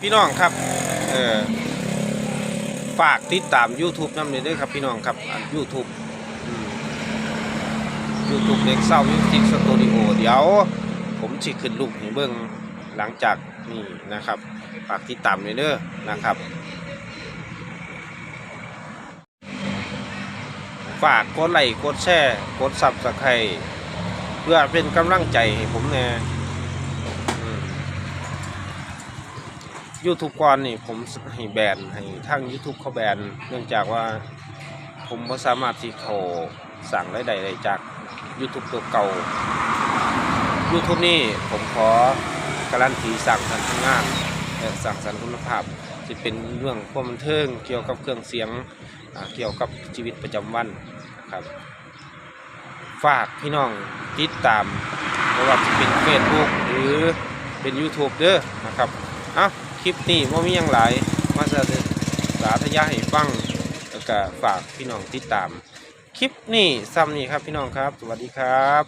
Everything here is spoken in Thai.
พี่น้องครับเออฝากติดตาม YouTube น้ำเลยด้วยครับพี่น้องครับอัน YouTube อืม YouTube เด็กเศร้ามิวสิกสตูดิโอเดี๋ยว ผมสิขึ้นรูปให้เบิ่งหลังจากนี้นะครับฝากติดตามเลยเด้อนะครับฝากกดไลค์กดแชร์กดซับสไครต์เพื่อเป็นกำลังใจให้ผมแน่อืม YouTube ก่อนนี่ผมให้แบนให้ทาง YouTube เขาแบนเนื่องจากว่าผมบ่สามารถที่เขาสั่งรายได้ได้จาก YouTube ตัวเก่า YouTube นี่ผมขอการันตีสั่งสรรค์ผลงานสั่งสรรค์คุณภาพจะเป็นเรื่องความบันเทิงเกี่ยวกับเครื่องเสียงเกี่ยวกับชีวิตประจำวันครับ ฝากพี่น้องติดตามไม่ว่าจะเป็น Facebook หรือเป็น YouTube เด้อนะครับ เอ้า คลิปนี้ว่ามีอยังหลายมาสาสาธยายให้ฟังแล้วก็ฝากพี่น้องติดตาม คลิปนี้ซ้ำนี่ครับพี่น้องครับ สวัสดีครับ